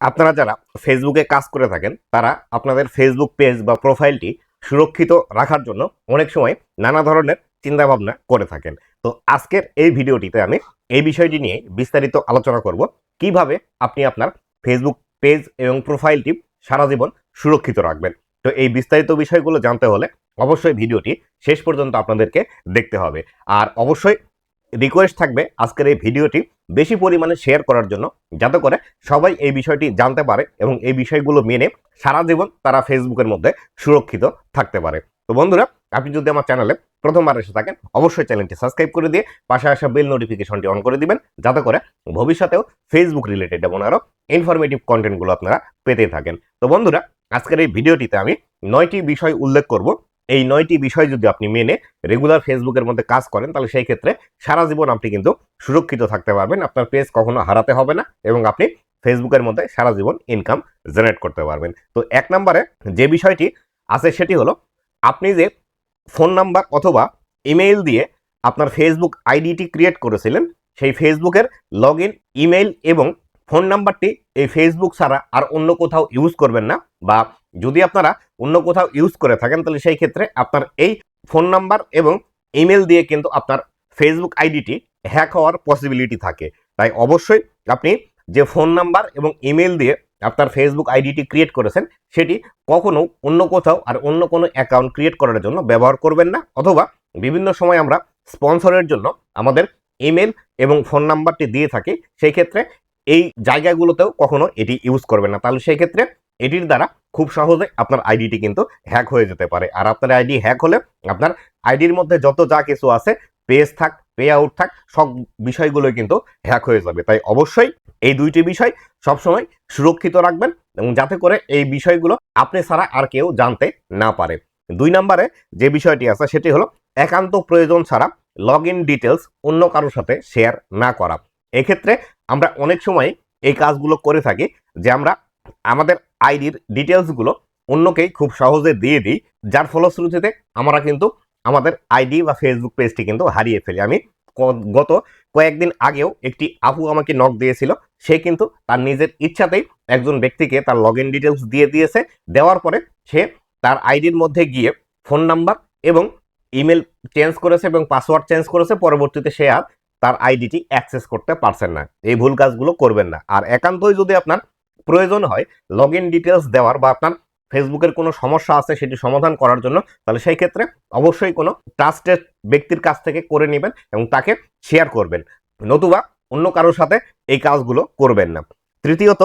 আপনারা যারা ফেসবুকে কাজ করে থাকেন, তারা আপনাদের ফেসবুক পেজ বা প্রোফাইলটি সুরক্ষিত রাখার জন্য অনেক সময় নানা ধরনের চিন্তাভাবনা করে থাকেন। তো আজকের এই ভিডিওটিতে আমি এই বিষয়টি নিয়ে বিস্তারিত আলোচনা করব, কীভাবে আপনি আপনার ফেসবুক পেজ এবং প্রোফাইলটি সারা জীবন সুরক্ষিত রাখবেন। তো এই বিস্তারিত বিষয়গুলো জানতে হলে অবশ্যই ভিডিওটি শেষ পর্যন্ত আপনাদেরকে দেখতে হবে। আর অবশ্যই রিকোয়েস্ট থাকবে আজকের এই ভিডিওটি বেশি পরিমাণে শেয়ার করার জন্য, যাতে করে সবাই এই বিষয়টি জানতে পারে এবং এই বিষয়গুলো মেনে সারা জীবন তারা ফেসবুকের মধ্যে সুরক্ষিত থাকতে পারে। তো বন্ধুরা, আপনি যদি আমার চ্যানেলে প্রথমবার এসে থাকেন, অবশ্যই চ্যানেলটি সাবস্ক্রাইব করে দিয়ে পাশে আসা বেল নোটিফিকেশনটি অন করে দিবেন, যাতে করে ভবিষ্যতেও ফেসবুক রিলেটেড এবং আরও ইনফরমেটিভ কন্টেন্টগুলো আপনারা পেতে থাকেন। তো বন্ধুরা, আজকের এই ভিডিওটিতে আমি নয়টি বিষয় উল্লেখ করব। এই নয়টি বিষয় যদি আপনি মেনে রেগুলার ফেসবুকের মধ্যে কাজ করেন, তাহলে সেই ক্ষেত্রে সারা জীবন আপনি কিন্তু সুরক্ষিত থাকতে পারবেন। আপনার পেজ কখনো হারাতে হবে না এবং আপনি ফেসবুকের মধ্যে সারা জীবন ইনকাম জেনারেট করতে পারবেন। তো এক নম্বরে যে বিষয়টি আছে সেটি হলো, আপনি যে ফোন নাম্বার অথবা ইমেইল দিয়ে আপনার ফেসবুক আইডিটি ক্রিয়েট করেছিলেন, সেই ফেসবুকের লগ ইন ইমেইল এবং ফোন নাম্বারটি এই ফেসবুক ছাড়া আর অন্য কোথাও ইউজ করবেন না বা যদি আপনারা অন্য কোথাও ইউজ করে থাকেন, তাহলে সেই ক্ষেত্রে আপনার এই ফোন নাম্বার এবং ইমেল দিয়ে কিন্তু আপনার ফেসবুক আইডিটি হ্যাক হওয়ার পসিবিলিটি থাকে। তাই অবশ্যই আপনি যে ফোন নাম্বার এবং ইমেল দিয়ে আপনার ফেসবুক আইডিটি ক্রিয়েট করেছেন, সেটি কখনো অন্য কোথাও আর অন্য কোনো অ্যাকাউন্ট ক্রিয়েট করার জন্য ব্যবহার করবেন না, অথবা বিভিন্ন সময় আমরা স্পন্সরের জন্য আমাদের ইমেল এবং ফোন নাম্বারটি দিয়ে থাকি, সেই ক্ষেত্রে এই জায়গাগুলোতেও কখনো এটি ইউজ করবেন না। তাহলে সেই ক্ষেত্রে এটির দ্বারা খুব সহজে আপনার আইডিটি কিন্তু হ্যাক হয়ে যেতে পারে। আর আপনার আইডি হ্যাক হলে আপনার আইডির মধ্যে যত যা কিছু আছে পেজ থাক পে আউট থাক, সব বিষয়গুলোই কিন্তু হ্যাক হয়ে যাবে। তাই অবশ্যই এই দুইটি বিষয় সবসময় সুরক্ষিত রাখবেন এবং যাতে করে এই বিষয়গুলো আপনি ছাড়া আর কেউ জানতে না পারে। দুই নম্বরে যে বিষয়টি আছে, সেটি হলো একান্ত প্রয়োজন ছাড়া লগ ইন ডিটেলস অন্য কারোর সাথে শেয়ার না করা। এক্ষেত্রে আমরা অনেক সময় এই কাজগুলো করে থাকি যে আমরা আমাদের আইডির ডিটেলসগুলো অন্যকেই খুব সহজে দিয়ে দিই, যার ফলশ্রুতিতে আমরা কিন্তু আমাদের আইডি বা ফেসবুক পেজটি কিন্তু হারিয়ে ফেলি। আমি গত কয়েকদিন আগেও একটি আপু আমাকে নক দিয়েছিল, সে কিন্তু তার নিজের ইচ্ছাতেই একজন ব্যক্তিকে তার লগ ইন ডিটেলস দিয়ে দিয়েছে। দেওয়ার পরে সে তার আইডির মধ্যে গিয়ে ফোন নাম্বার এবং ইমেল চেঞ্জ করেছে এবং পাসওয়ার্ড চেঞ্জ করেছে, পরবর্তীতে সে আর তার আইডিটি অ্যাক্সেস করতে পারছেন না। এই ভুল কাজগুলো করবেন না। আর একান্তই যদি আপনার প্রয়োজন হয় লগ ইন ডিটেলস দেওয়ার বা আপনার ফেসবুকের কোনো সমস্যা আছে সেটি সমাধান করার জন্য, তাহলে সেই ক্ষেত্রে অবশ্যই কোনো ট্রাস্টেড ব্যক্তির কাছ থেকে করে নেবেন এবং তাকে শেয়ার করবেন। নতুবা অন্য কারোর সাথে এই কাজগুলো করবেন না। তৃতীয়ত,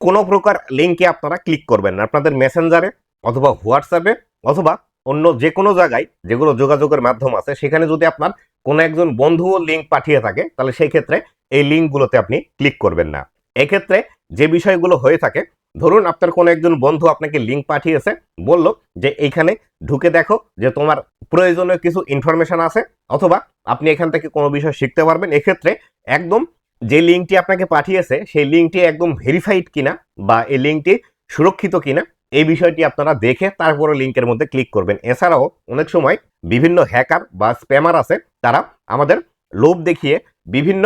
কোনো প্রকার লিঙ্কে আপনারা ক্লিক করবেন না। আপনাদের মেসেঞ্জারে অথবা হোয়াটসঅ্যাপে অথবা অন্য যে কোনো জায়গায় যেগুলো যোগাযোগের মাধ্যম আছে, সেখানে যদি আপনার কোনো একজন বন্ধুও লিঙ্ক পাঠিয়ে থাকে, তাহলে সেই ক্ষেত্রে এই লিঙ্কগুলোতে আপনি ক্লিক করবেন না। এক্ষেত্রে যে বিষয়গুলো হয়ে থাকে, ধরুন আপনার কোনো একজন বন্ধু আপনাকে লিঙ্ক পাঠিয়েছে, বলল যে এইখানে ঢুকে দেখো যে তোমার প্রয়োজনীয় কিছু ইনফরমেশন আছে, অথবা আপনি এখান থেকে কোনো বিষয় শিখতে পারবেন। এক্ষেত্রে একদম যে লিঙ্কটি আপনাকে পাঠিয়েছে, সেই লিঙ্কটি একদম ভেরিফাইড কিনা বা এই লিঙ্কটি সুরক্ষিত কিনা, এই বিষয়টি আপনারা দেখে তারপরে লিঙ্কের মধ্যে ক্লিক করবেন। এছাড়াও অনেক সময় বিভিন্ন হ্যাকার বা স্প্যামার আছে, তারা আমাদের লোভ দেখিয়ে বিভিন্ন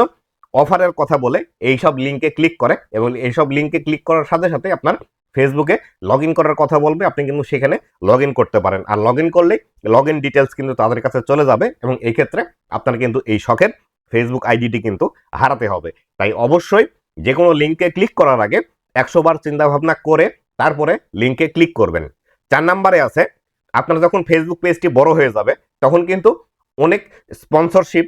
অফারের কথা বলে এইসব লিঙ্কে ক্লিক করে এবং এইসব লিঙ্কে ক্লিক করার সাথে সাথে আপনার ফেসবুকে লগ ইন করার কথা বলবে, আপনি কিন্তু সেখানে লগ ইন করতে পারেন। আর লগ ইন করলেই লগ ইন ডিটেলস কিন্তু তাদের কাছে চলে যাবে এবং এই ক্ষেত্রে আপনার কিন্তু এই শখের ফেসবুক আইডিটি কিন্তু হারাতে হবে। তাই অবশ্যই যে কোনো লিঙ্কে ক্লিক করার আগে একশো বার চিন্তা ভাবনা করে তারপরে লিঙ্কে ক্লিক করবেন। চার নাম্বারে আছে, আপনার যখন ফেসবুক পেজটি বড় হয়ে যাবে, তখন কিন্তু অনেক স্পন্সরশিপ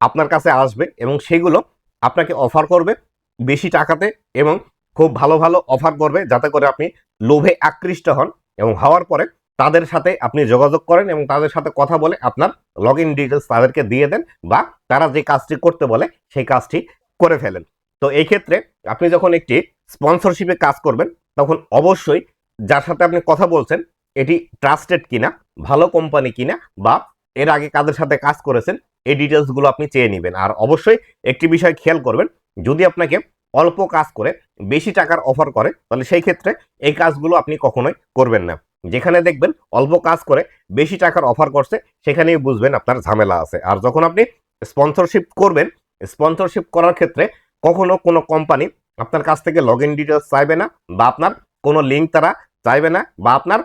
আপনার কাছে আসবে এবং সেগুলো আপনাকে অফার করবে বেশি টাকাতে এবং খুব ভালো ভালো অফার করবে, যাতে করে আপনি লোভে আকৃষ্ট হন এবং হওয়ার পরে তাদের সাথে আপনি যোগাযোগ করেন এবং তাদের সাথে কথা বলে আপনার লগ ইন ডিটেলস তাদেরকে দিয়ে দেন বা তারা যে কাজটি করতে বলে সেই কাজটি করে ফেলেন। তো এই ক্ষেত্রে আপনি যখন একটি স্পন্সরশিপে কাজ করবেন, তখন অবশ্যই যার সাথে আপনি কথা বলছেন, এটি ট্রাস্টেড কিনা, ভালো কোম্পানি কিনা বা এর আগে কাদের সাথে কাজ করেছেন এই ডিটেলসগুলো আপনি চেয়ে নেবেন। আর অবশ্যই একটি বিষয় খেয়াল করবেন, যদি আপনাকে অল্প কাজ করে, বেশি টাকার অফার করে, তাহলে সেই ক্ষেত্রে এই কাজগুলো আপনি কখনোই করবেন না। যেখানে দেখবেন অল্প কাজ করে, বেশি টাকার অফার করছে, সেখানেই বুঝবেন আপনার ঝামেলা আছে। আর যখন আপনি স্পন্সরশিপ করবেন স্পন্সরশিপ করার ক্ষেত্রে কখনো কোনো কোম্পানি আপনার কাছ থেকে লগ ইন ডিটেলস চাইবে না, বা আপনার কোনো লিঙ্ক তারা চাইবে না, বা আপনার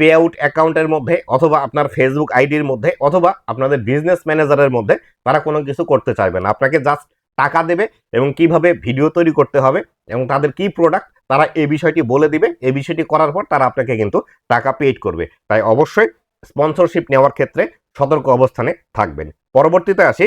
পে আউট অ্যাকাউন্টের মধ্যে অথবা আপনার ফেসবুক আইডির মধ্যে অথবা আপনাদের বিজনেস ম্যানেজারের মধ্যে তারা কোনো কিছু করতে চাইবে না। আপনাকে জাস্ট টাকা দেবে এবং কীভাবে ভিডিও তৈরি করতে হবে এবং তাদের কি প্রোডাক্ট তারা এই বিষয়টি বলে দিবে। এই বিষয়টি করার পর তারা আপনাকে কিন্তু টাকা পেইড করবে। তাই অবশ্যই স্পন্সরশিপ নেওয়ার ক্ষেত্রে সতর্ক অবস্থানে থাকবেন। পরবর্তীতে আসি।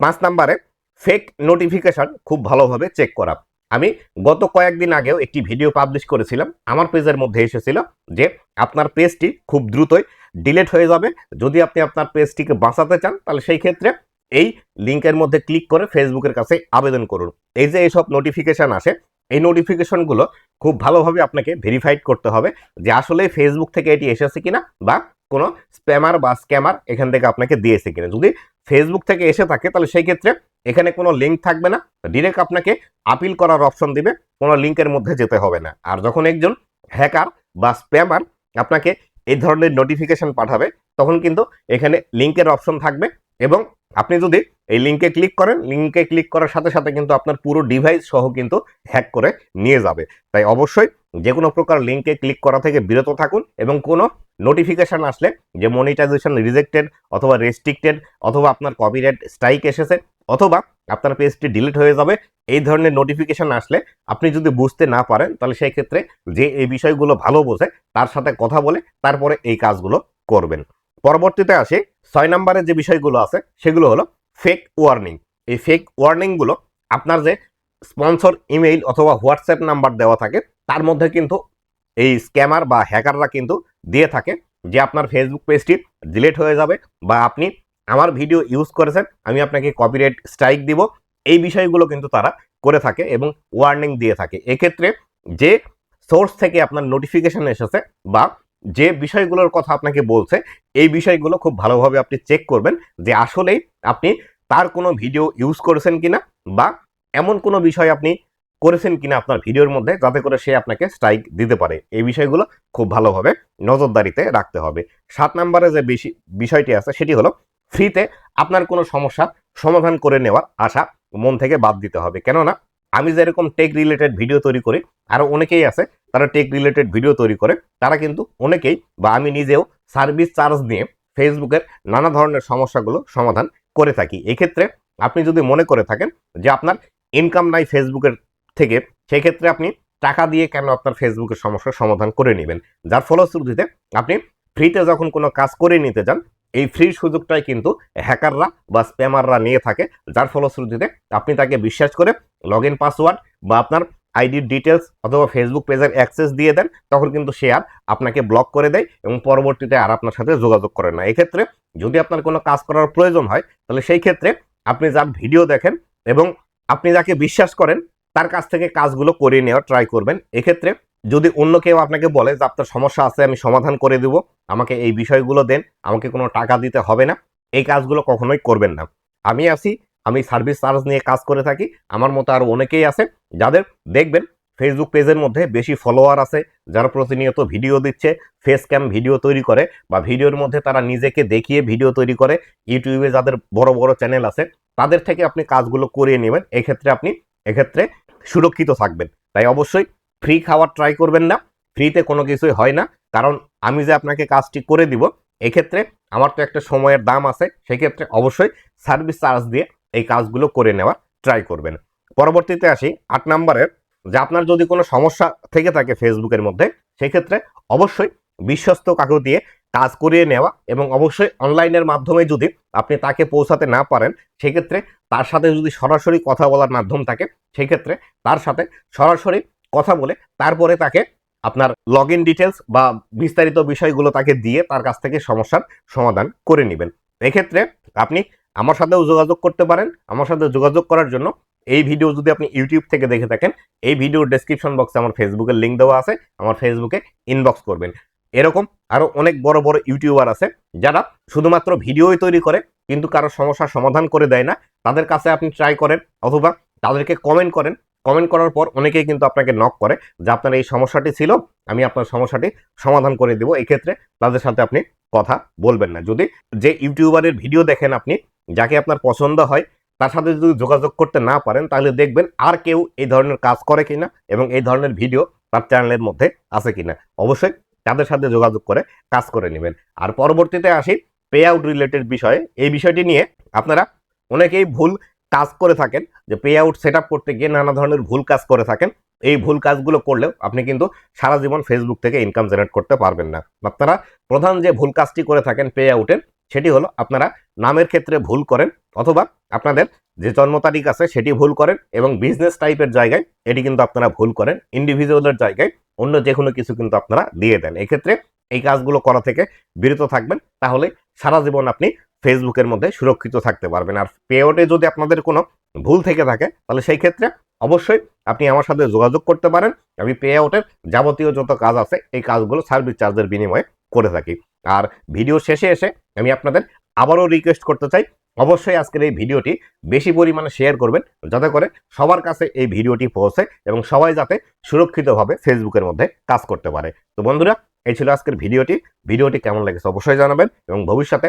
পাঁচ নাম্বারে ফেক নোটিফিকেশন খুব ভালোভাবে চেক করা। আমি গত কয়েকদিন আগেও একটি ভিডিও পাবলিশ করেছিলাম। আমার পেজের মধ্যে এসেছিল যে আপনার পেজটি খুব দ্রুতই ডিলেট হয়ে যাবে। যদি আপনি আপনার পেজটিকে বাঁচাতে চান, তাহলে সেই ক্ষেত্রে এই লিঙ্কের মধ্যে ক্লিক করে ফেসবুকের কাছে আবেদন করুন। এই যে এইসব নোটিফিকেশান আসে, এই নোটিফিকেশনগুলো খুব ভালোভাবে আপনাকে ভেরিফাইড করতে হবে যে আসলে ফেসবুক থেকে এটি এসেছে কিনা বা কোনো স্প্যামার বা স্ক্যামার এখান থেকে আপনাকে দিয়েছে কিনা। যদি ফেসবুক থেকে এসে থাকে, তাহলে সেই ক্ষেত্রে এখানে কোনো লিঙ্ক থাকবে না ডিরেক্ট আপনাকে আপিল করার অপশন দিবে, কোনো লিঙ্কের মধ্যে যেতে হবে না। আর যখন একজন হ্যাকার বা স্প্যামার আপনাকে এই ধরনের নোটিফিকেশন পাঠাবে, তখন কিন্তু এখানে লিঙ্কের অপশন থাকবে এবং আপনি যদি এই লিঙ্কে ক্লিক করেন লিঙ্কে ক্লিক করার সাথে সাথে কিন্তু আপনার পুরো ডিভাইস সহ কিন্তু হ্যাক করে নিয়ে যাবে। তাই অবশ্যই যে কোনো প্রকার লিঙ্কে ক্লিক করা থেকে বিরত থাকুন এবং কোনো নোটিফিকেশন আসলে যে মনিটাইজেশন রিজেক্টেড অথবা রেস্ট্রিক্টেড অথবা আপনার কপিরাইট স্ট্রাইক এসেছে অথবা আপনার পেজটি ডিলিট হয়ে যাবে, এই ধরনের নোটিফিকেশন আসলে আপনি যদি বুঝতে না পারেন, তাহলে সেই ক্ষেত্রে যে এই বিষয়গুলো ভালো বোঝে, তার সাথে কথা বলে তারপরে এই কাজগুলো করবেন। পরবর্তীতে আসে, ছয় নম্বরে যে বিষয়গুলো আছে, সেগুলো হলো ফেক ওয়ার্নিং এই ফেক ওয়ার্নিংগুলো আপনার যে স্পন্সর ইমেইল অথবা হোয়াটসঅ্যাপ নাম্বার দেওয়া থাকে, তার মধ্যে কিন্তু এই স্ক্যামার বা হ্যাকাররা কিন্তু দিয়ে থাকে যে আপনার ফেসবুক পেজটি ডিলিট হয়ে যাবে বা আপনি আমার ভিডিও ইউজ করেছেন, আমি আপনাকে কপিরাইট স্ট্রাইক দিব। এই বিষয়গুলো কিন্তু তারা করে থাকে এবং ওয়ার্নিং দিয়ে থাকে। এক্ষেত্রে যে সোর্স থেকে আপনার নোটিফিকেশন এসেছে বা যে বিষয়গুলোর কথা আপনাকে বলছে, এই বিষয়গুলো খুব ভালোভাবে আপনি চেক করবেন যে আসলেই আপনি তার কোনো ভিডিও ইউজ করেছেন কিনা বা এমন কোনো বিষয় আপনি করেছেন কিনা আপনার ভিডিওর মধ্যে, যাতে করে সে আপনাকে স্ট্রাইক দিতে পারে। এই বিষয়গুলো খুব ভালোভাবে নজরদারিতে রাখতে হবে। সাত নম্বরে যে বিষয়টি আছে, সেটি হলো ফ্রিতে আপনার কোনো সমস্যার সমাধান করে নেওয়ার আশা মন থেকে বাদ দিতে হবে। কেননা, আমি যেরকম টেক রিলেটেড ভিডিও তৈরি করি আরও অনেকেই আছে, তারা টেক রিলেটেড ভিডিও তৈরি করে, তারা কিন্তু অনেকেই বা আমি নিজেও সার্ভিস চার্জ নিয়ে ফেসবুকের নানা ধরনের সমস্যাগুলো সমাধান করে থাকি। এক্ষেত্রে আপনি যদি মনে করে থাকেন যে আপনার ইনকাম নাই ফেসবুকের থেকে, সেক্ষেত্রে আপনি টাকা দিয়ে কেন আপনার ফেসবুকের সমস্যার সমাধান করে নেবেন? যার ফলশ্রুতিতে আপনি ফ্রিতে যখন কোনো কাজ করে নিতে যান এই ফ্রি সুযোগটাই কিন্তু হ্যাকাররা বা স্প্যামাররা নিয়ে থাকে, যার ফলশ্রুতিতে আপনি তাকে বিশ্বাস করে লগ ইন পাসওয়ার্ড বা আপনার আইডির ডিটেলস অথবা ফেসবুক পেজের অ্যাক্সেস দিয়ে দেন, তখন কিন্তু সে আর আপনাকে ব্লক করে দেয় এবং পরবর্তীতে আর আপনার সাথে যোগাযোগ করে না। এক্ষেত্রে যদি আপনার কোনো কাজ করার প্রয়োজন হয়, তাহলে সেই ক্ষেত্রে আপনি যার ভিডিও দেখেন এবং আপনি যাকে বিশ্বাস করেন, তার কাছ থেকে কাজগুলো করিয়ে নেওয়ার ট্রাই করবেন। এক্ষেত্রে যদি অন্য কেউ আপনাকে বলে যে আপনার সমস্যা আছে, আমি সমাধান করে দেব, আমাকে এই বিষয়গুলো দেন, আমাকে কোনো টাকা দিতে হবে না, এই কাজগুলো কখনোই করবেন না। আমি আছি, আমি সার্ভিস চার্জ নিয়ে কাজ করে থাকি, আমার মতো আরও অনেকেই আছে যাদের দেখবেন ফেসবুক পেজের মধ্যে বেশি ফলোয়ার আছে, যারা প্রতিনিয়ত ভিডিও দিচ্ছে ফেস ক্যাম ভিডিও তৈরি করে, বা ভিডিওর মধ্যে তারা নিজেকে দেখিয়ে ভিডিও তৈরি করে ইউটিউবে যাদের বড় বড় চ্যানেল আছে, তাদের থেকে আপনি কাজগুলো করিয়ে নেবেন, এক্ষেত্রে আপনি, এক্ষেত্রে সুরক্ষিত থাকবেন। তাই অবশ্যই ফ্রি খাওয়ার ট্রাই করবেন না ফ্রিতে কোনো কিছুই হয় না, কারণ আমি যে আপনাকে কাজটি করে দিব, এক্ষেত্রে আমার তো একটা সময়ের দাম আছে, সেক্ষেত্রে অবশ্যই সার্ভিস চার্জ দিয়ে এই কাজগুলো করে নেওয়ার ট্রাই করবেন। পরবর্তীতে আসি, আট নম্বরের, যে আপনার যদি কোনো সমস্যা থেকে থাকে ফেসবুকের মধ্যে, সেক্ষেত্রে অবশ্যই বিশ্বস্ত কাকু দিয়ে কাজ করিয়ে নেওয়া এবং অবশ্যই অনলাইনের মাধ্যমে যদি আপনি তাকে পৌঁছাতে না পারেন, সেক্ষেত্রে তার সাথে যদি সরাসরি কথা বলার মাধ্যম থাকে, সেক্ষেত্রে তার সাথে সরাসরি কথা বলে, তারপরে তাকে আপনার লগ ইন ডিটেলস বা বিস্তারিত বিষয়গুলো তাকে দিয়ে তার কাছ থেকে সমস্যার সমাধান করে নেবেন। এক্ষেত্রে আপনি আমার সাথেও যোগাযোগ করতে পারেন। আমার সাথে যোগাযোগ করার জন্য এই ভিডিও যদি আপনি ইউটিউব থেকে দেখে থাকেন, এই ভিডিওর ডেসক্রিপশন বক্সে আমার ফেসবুকের লিঙ্ক দেওয়া আছে। আমার ফেসবুকে ইনবক্স করবেন। এরকম আরও অনেক বড় বড় ইউটিউবার আছে যারা শুধুমাত্র ভিডিওই তৈরি করে, কিন্তু কারও সমস্যার সমাধান করে দেয় না। তাদের কাছে আপনি ট্রাই করেন অথবা তাদেরকে কমেন্ট করেন। কমেন্ট করার পর অনেকেই কিন্তু আপনাকে নক করে যে আপনার এই সমস্যাটি ছিল, আমি আপনার সমস্যাটি সমাধান করে দেবো। এক্ষেত্রে তাদের সাথে আপনি কথা বলবেন না। যদি যে ইউটিউবারের ভিডিও দেখেন আপনি, যাকে আপনার পছন্দ হয়, তার সাথে যদি যোগাযোগ করতে না পারেন, তাহলে দেখবেন আর কেউ এই ধরনের কাজ করে কিনা এবং এই ধরনের ভিডিও তার চ্যানেলের মধ্যে আছে কিনা। অবশ্যই তাদের সাথে যোগাযোগ করে কাজ করে নেবেন। আর পরবর্তীতে আসি পে আউট রিলেটেড বিষয়ে। এই বিষয়টি নিয়ে আপনারা অনেকেই ভুল কাজ করে থাকেন, যে পে আউট সেট করতে গিয়ে নানা ধরনের ভুল কাজ করে থাকেন, এই ভুল কাজগুলো করলেও আপনি কিন্তু সারা জীবন ফেসবুক থেকে ইনকাম জেনারেট করতে পারবেন না। আপনারা প্রধান যে ভুল কাজটি করে থাকেন পে আউটের সেটি হলো আপনারা নামের ক্ষেত্রে ভুল করেন অথবা আপনাদের যে জন্ম তারিখ আছে সেটি ভুল করেন এবং বিজনেস টাইপের জায়গায় এটি কিন্তু আপনারা ভুল করেন ইন্ডিভিজুয়ালের জায়গায় অন্য যে কোনো কিছু কিন্তু আপনারা দিয়ে দেন। এক্ষেত্রে এই কাজগুলো করা থেকে বিরত থাকবেন, তাহলে সারা জীবন আপনি ফেসবুকের মধ্যে সুরক্ষিত থাকতে পারবেন। আর পেআউটে যদি আপনাদের কোনো ভুল থেকে থাকে, তাহলে সেই ক্ষেত্রে অবশ্যই আপনি আমার সাথে যোগাযোগ করতে পারেন। আমি পে আউটের যাবতীয় যত কাজ আছে, এই কাজগুলো সার্ভিস চার্জের বিনিময়ে করে থাকি। আর ভিডিও শেষে এসে আমি আপনাদের আবারও রিকোয়েস্ট করতে চাই, অবশ্যই আজকের এই ভিডিওটি বেশি পরিমাণে শেয়ার করবেন, যাতে করে সবার কাছে এই ভিডিওটি পৌঁছে এবং সবাই যাতে সুরক্ষিতভাবে ফেসবুকের মধ্যে কাজ করতে পারে। তো বন্ধুরা, এই ছিল আজকের ভিডিওটি। ভিডিওটি কেমন লেগেছে অবশ্যই জানাবেন এবং ভবিষ্যতে